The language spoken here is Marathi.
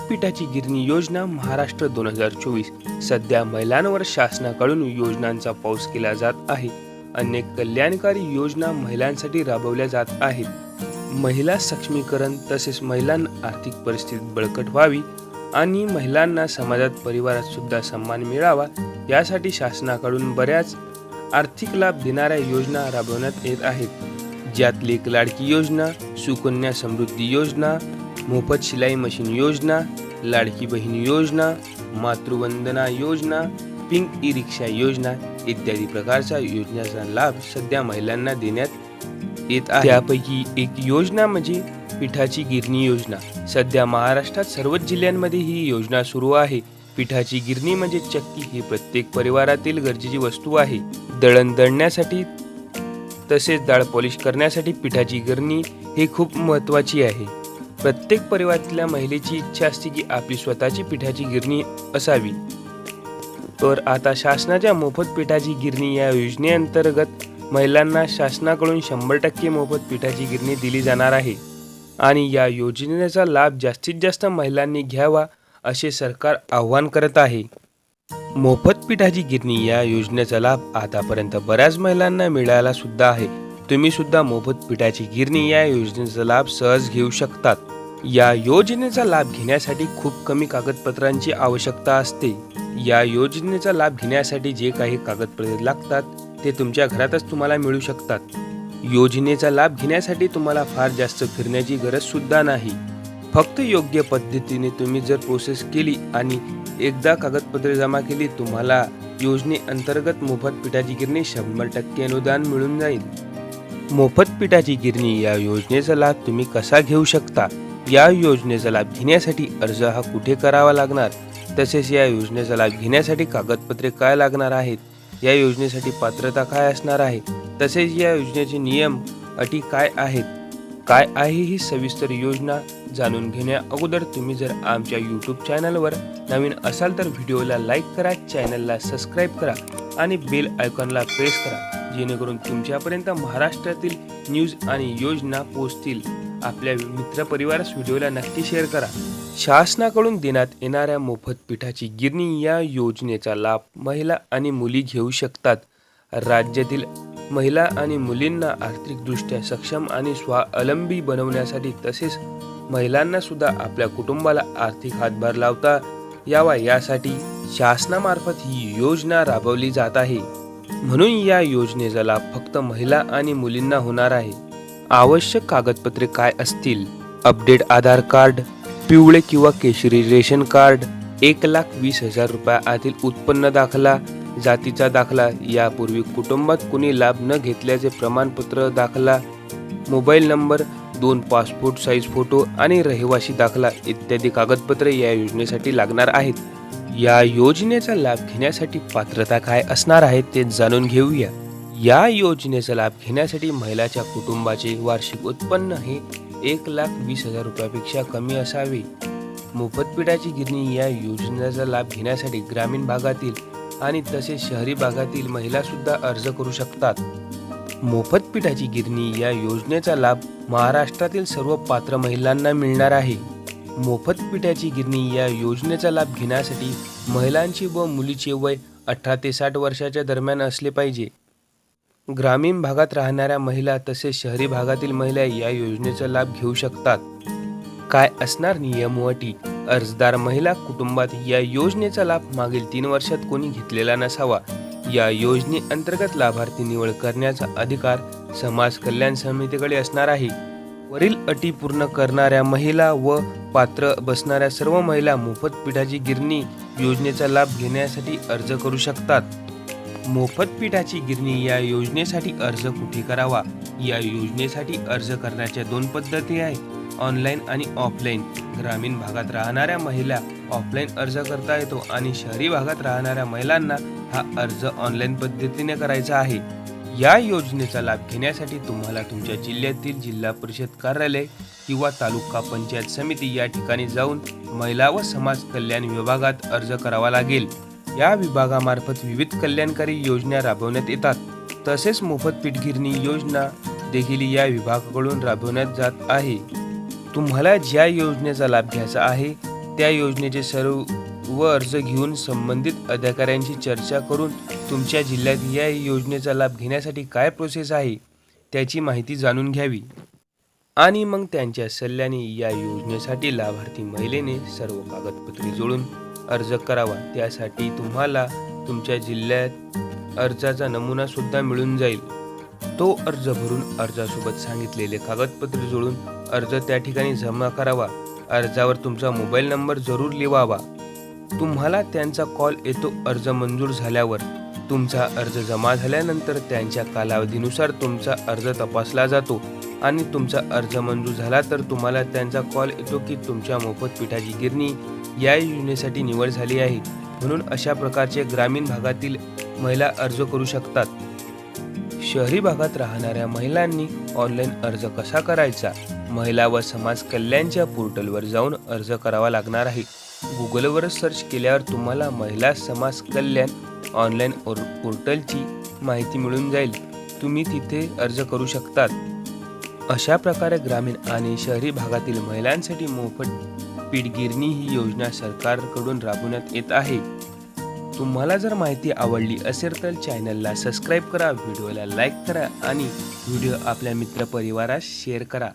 पिठाची गिरणी योजना महाराष्ट्र दोन हजार चोवीस. सध्या महिलांवर शासनाकडून योजनांचा पाऊस केला जात आहे. अनेक कल्याणकारी योजना महिलांसाठी राबवल्या जात आहेत. महिला सक्षमीकरण तसेच महिलांना आर्थिक परिस्थिती बळकट व्हावी आणि महिलांना समाजात परिवारात सुद्धा सन्मान मिळावा यासाठी शासनाकडून बऱ्याच आर्थिक लाभ देणाऱ्या योजना राबवण्यात येत आहेत. ज्यातली एक लाडकी योजना सुकन्या समृद्धी योजना मोफत शिलाई मशीन योजना लाडकी बहीण योजना मातृवंदना योजना पिंक ई रिक्षा योजना इत्यादी प्रकारच्या योजनेचा लाभ सध्या महिलांना देण्यात येत आहे. त्यापैकी एक योजना म्हणजे पिठाची गिरणी योजना. सध्या महाराष्ट्रात सर्वच जिल्ह्यांमध्ये ही योजना सुरू आहे. पिठाची गिरणी म्हणजे चक्की ही प्रत्येक परिवारातील गरजेची वस्तू आहे. दळण दळण्यासाठी तसेच डाळ पॉलिश करण्यासाठी पिठाची गिरणी ही खूप महत्त्वाची आहे. प्रत्येक परिवारातल्या महिलेची इच्छा असते की आपली स्वतःची पिठाची गिरणी असावी. तर आता शासनाच्या मोफत पिठाची गिरणी या योजनेअंतर्गत महिलांना शासनाकडून शंभर टक्के मोफत पिठाची गिरणी दिली जाणार आहे. आणि या योजनेचा लाभ जास्तीत जास्त महिलांनी घ्यावा असे सरकार आवाहन करत आहे. मोफत पिठाची गिरणी या योजनेचा लाभ आतापर्यंत बऱ्याच महिलांना मिळाला सुद्धा आहे. तुम्ही सुद्धा मोफत पिठाची गिरणी या योजनेचा लाभ सहज घेऊ शकतात. या योजनेचा लाभ घेण्यासाठी खूप कमी कागदपत्रांची आवश्यकता असते. या योजनेचा लाभ घेण्यासाठी जे काही कागदपत्रे लागतात ते तुमच्या घरातच तुम्हाला मिळू शकतात. योजनेचा लाभ घेण्यासाठी तुम्हाला फार जास्त फिरण्याची गरज सुद्धा नाही. फक्त योग्य पद्धतीने तुम्ही जर प्रोसेस केली आणि एकदा कागदपत्रे जमा केली तुम्हाला योजनेअंतर्गत मोफत पिठाची गिरणी शंभर टक्के अनुदान मिळून जाईल. मोफत पिठाची गिरणी या योजनेचा लाभ तुम्ही कसा घेऊ शकता? या योजनेचा लाभ घेण्यासाठी अर्ज हा कुठे करावा लागणार? तसेच या योजनेचा लाभ घेण्यासाठी कागदपत्रे काय लागणार आहेत? या योजनेसाठी पात्रता काय असणार आहे? तसेच या योजनेचे नियम अटी काय आहेत? काय आहे ही सविस्तर योजना? जाणून घेण्या अगोदर तुम्ही जर आमच्या यूट्यूब चॅनलवर नवीन असाल तर व्हिडिओला लाईक करा चॅनलला सबस्क्राईब करा आणि बेल आयकॉनला प्रेस करा जेणेकरून तुमच्यापर्यंत महाराष्ट्रातील न्यूज आणि योजना पोहोचतील. आपल्या मित्रपरिवारास व्हिडिओला नक्की शेअर करा. शासनाकडून देण्यात येणाऱ्या मोफत पिठाची गिरणी या योजनेचा लाभ महिला आणि मुली घेऊ शकतात. राज्यातील महिला आणि मुलींना आर्थिकदृष्ट्या सक्षम आणि स्वावलंबी बनवण्यासाठी तसेच महिलांना सुद्धा आपल्या कुटुंबाला आर्थिक हातभार लावता यावा. यासाठी शासनामार्फत ही योजना राबवली जात आहे. म्हणून या योजनेचा लाभ फक्त महिला आणि मुलींना होणार आहे. आवश्यक कागदपत्रे काय असतील? अपडेट आधार कार्ड पिवळे किंवा केशरी रेशन कार्ड एक लाख वीस हजार रुपया आतील उत्पन्न दाखला जातीचा दाखला यापूर्वी कुटुंबात कुणी लाभ न घेतल्याचे प्रमाणपत्र दाखला मोबाईल नंबर दोन पासपोर्ट साईज फोटो आणि रहिवासी दाखला इत्यादी कागदपत्रे या योजनेसाठी लागणार आहेत. या योजनेचा लाभ घेण्यासाठी पात्रता काय असणार आहे ते जाणून घेऊया. या योजनेचा लाभ घेण्यासाठी महिलाच्या कुटुंबाचे वार्षिक उत्पन्न हे एक लाख वीस हजार रुपयापेक्षा कमी असावे. मोफत पिठाची गिरणी या योजनेचा लाभ घेण्यासाठी ग्रामीण भागातील आणि तसेच शहरी भागातील महिलासुद्धा अर्ज करू शकतात. मोफत पिठाची गिरणी या योजनेचा लाभ महाराष्ट्रातील सर्व पात्र महिलांना मिळणार आहे. मोफत पिठाची गिरणी या योजनेचा लाभ घेण्यासाठी महिलांची व मुलीचे वय अठरा ते साठ वर्षाच्या दरम्यान असले पाहिजे. ग्रामीण भागात राहणाऱ्या महिला तसेच शहरी भागातील महिला या योजनेचा लाभ घेऊ शकतात. काय असणार नियम व अटी अर्जदार महिला कुटुंबात या योजनेचा लाभ मागील तीन वर्षात कोणी घेतलेला नसावा. या योजनेअंतर्गत लाभार्थी निवड करण्याचा अधिकार समाज कल्याण समितीकडे असणार आहे. वरील अटी पूर्ण करणाऱ्या महिला व पात्र बसणाऱ्या सर्व महिला मोफत पिठाची गिरणी योजनेचा लाभ घेण्यासाठी अर्ज करू शकतात. मोफत पिठाची गिरणी या योजनेसाठी अर्ज कुठे करावा? या योजनेसाठी अर्ज करण्याच्या दोन पद्धती आहेत. ऑनलाईन आणि ऑफलाईन. ग्रामीण भागात राहणाऱ्या महिला ऑफलाईन अर्ज करता येतो आणि शहरी भागात राहणाऱ्या महिलांना हा अर्ज ऑनलाईन पद्धतीने करायचा आहे. या योजनेचा लाभ घेण्यासाठी तुम्हाला तुमच्या जिल्ह्यातील जिल्हा परिषद कार्यालय किंवा तालुका पंचायत समिती या ठिकाणी जाऊन महिला व समाज कल्याण विभागात अर्ज करावा लागेल. या विभागामार्फत विविध कल्याणकारी योजना राबवण्यात येतात. तसेच मोफत पीठगिरणी योजना देखील या विभागाकडून राबवण्यात जात आहे. तुम्हाला ज्या योजनेचा लाभ घ्यायचा आहे त्या योजनेचे सर्व अर्ज घेऊन संबंधित अधिकाऱ्यांशी चर्चा करून तुमच्या जिल्ह्यात या योजनेचा लाभ घेण्यासाठी काय प्रोसेस आहे त्याची माहिती जाणून घ्यावी. आणि मग त्यांच्या सल्ल्याने या योजनेसाठी लाभार्थी महिलेने सर्व कागदपत्रे जोडून अर्ज करावा. त्यासाठी तुम्हाला तुमच्या जिल्ह्यात अर्जाचा नमुना सुद्धा मिळून जाईल. तो अर्ज भरून अर्जासोबत सांगितलेले कागदपत्रे जोडून अर्ज त्या ठिकाणी जमा करावा. अर्जावर तुमचा मोबाईल नंबर जरूर लिवावा. तुम्हाला त्यांचा कॉल येतो अर्ज मंजूर झाल्यावर. तुमचा अर्ज जमा झाल्यानंतर त्यांच्या कालावधीनुसार तुमचा अर्ज तपासला जातो. आणि तुमचा अर्ज मंजूर झाला तर तुम्हाला त्यांचा कॉल येतो की तुमच्या मोफत पिठाची गिरणी या योजनेसाठी निवड झाली आहे. म्हणून अशा प्रकारचे ग्रामीण भागातील महिला अर्ज करू शकतात. शहरी भागात राहणाऱ्या महिलांनी ऑनलाईन अर्ज कसा करायचा? महिला व समाज कल्याणच्या पोर्टलवर जाऊन अर्ज करावा लागणार आहे. गुगलवर सर्च केल्यावर तुम्हाला महिला समाज कल्याण ऑनलाईन ओर- पोर्टलची माहिती मिळून जाईल. तुम्ही तिथे अर्ज करू शकतात. अशा प्रकारे ग्रामीण आणि शहरी भागातील महिलांसाठी मोफत पीठगिरणी ही योजना सरकारकडून राबवण्यात येत आहे. तुम्हाला जर माहिती आवडली असेल तर चॅनलला सबस्क्राईब करा व्हिडिओला लाईक करा आणि व्हिडिओ आपल्या मित्रपरिवारास शेअर करा.